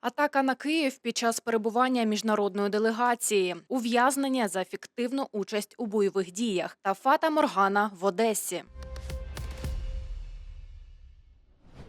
Атака на Київ під час перебування міжнародної делегації, ув'язнення за фіктивну участь у бойових діях та Фата Моргана в Одесі.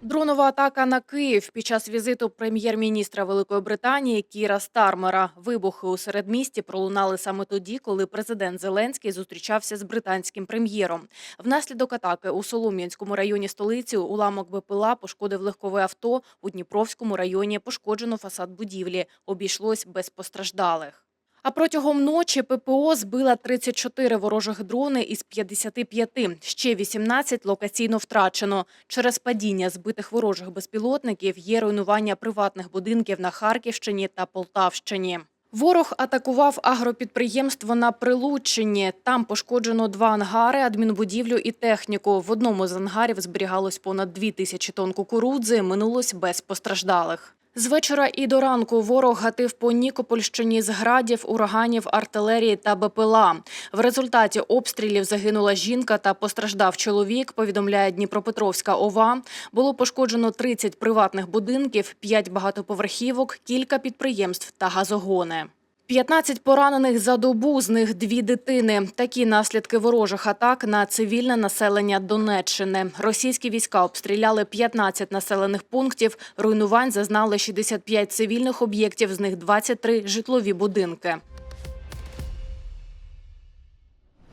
Дронова атака на Київ під час візиту прем'єр-міністра Великої Британії Кіра Стармера. Вибухи у середмісті пролунали саме тоді, коли президент Зеленський зустрічався з британським прем'єром. Внаслідок атаки у Солом'янському районі столиці уламок БПЛА пошкодив легкове авто. У Дніпровському районі пошкоджено фасад будівлі. Обійшлось без постраждалих. А протягом ночі ППО збила 34 ворожих дрони із 55. Ще 18 локаційно втрачено. Через падіння збитих ворожих безпілотників є руйнування приватних будинків на Харківщині та Полтавщині. Ворог атакував агропідприємство на Прилуччині. Там пошкоджено два ангари, адмінбудівлю і техніку. В одному з ангарів зберігалось понад дві тисячі тонн кукурудзи. Минулось без постраждалих. З вечора і до ранку ворог гатив по Нікопольщині з градів, ураганів, артилерії та БПЛА. В результаті обстрілів загинула жінка та постраждав чоловік, повідомляє Дніпропетровська ОВА. Було пошкоджено 30 приватних будинків, 5 багатоповерхівок, кілька підприємств та газогони. 15 поранених за добу, з них дві дитини. Такі наслідки ворожих атак на цивільне населення Донеччини. Російські війська обстріляли 15 населених пунктів. Руйнувань зазнали 65 цивільних об'єктів, з них 23 житлові будинки.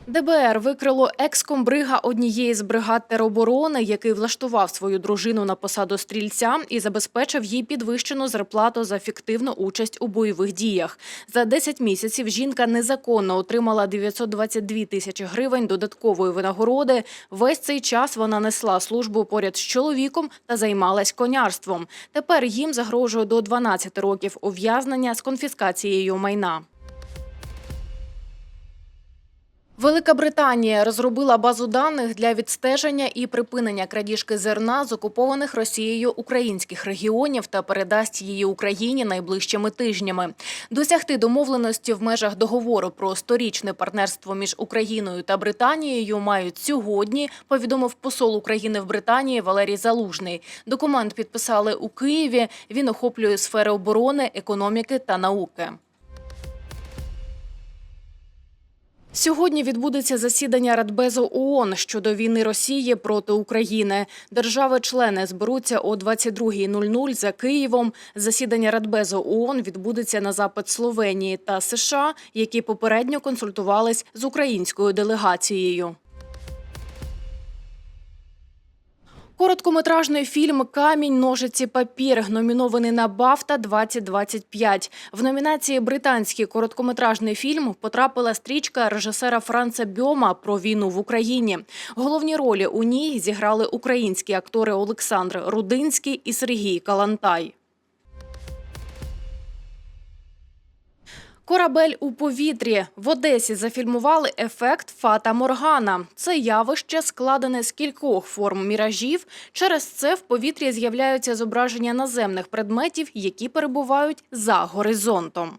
ДБР викрило екскомбрига однієї з бригад тероборони, який влаштував свою дружину на посаду стрільця і забезпечив їй підвищену зарплату за фіктивну участь у бойових діях. За 10 місяців жінка незаконно отримала 922 тисячі гривень додаткової винагороди. Весь цей час вона несла службу поряд з чоловіком та займалась конярством. Тепер їм загрожує до 12 років ув'язнення з конфіскацією майна. Велика Британія розробила базу даних для відстеження і припинення крадіжки зерна з окупованих Росією українських регіонів та передасть її Україні найближчими тижнями. Досягти домовленості в межах договору про сторічне партнерство між Україною та Британією мають сьогодні. Повідомив посол України в Британії Валерій Залужний. Документ підписали у Києві. Він охоплює сфери оборони, економіки та науки. Сьогодні відбудеться засідання Радбезу ООН щодо війни Росії проти України. Держави-члени зберуться о 22.00 за Києвом. Засідання Радбезу ООН відбудеться на запит Словенії та США, які попередньо консультувались з українською делегацією. Короткометражний фільм Камінь, ножиці, папір номінований на Бафта 2025 В номінації Британський короткометражний фільм потрапила стрічка режисера Франца Бьома про війну в Україні. Головні ролі у ній зіграли українські актори Олександр Рудинський і Сергій Калантай. Корабель у повітрі в Одесі зафільмували ефект Фата Моргана. Це явище складене з кількох форм міражів. Через це в повітрі з'являються зображення наземних предметів, які перебувають за горизонтом.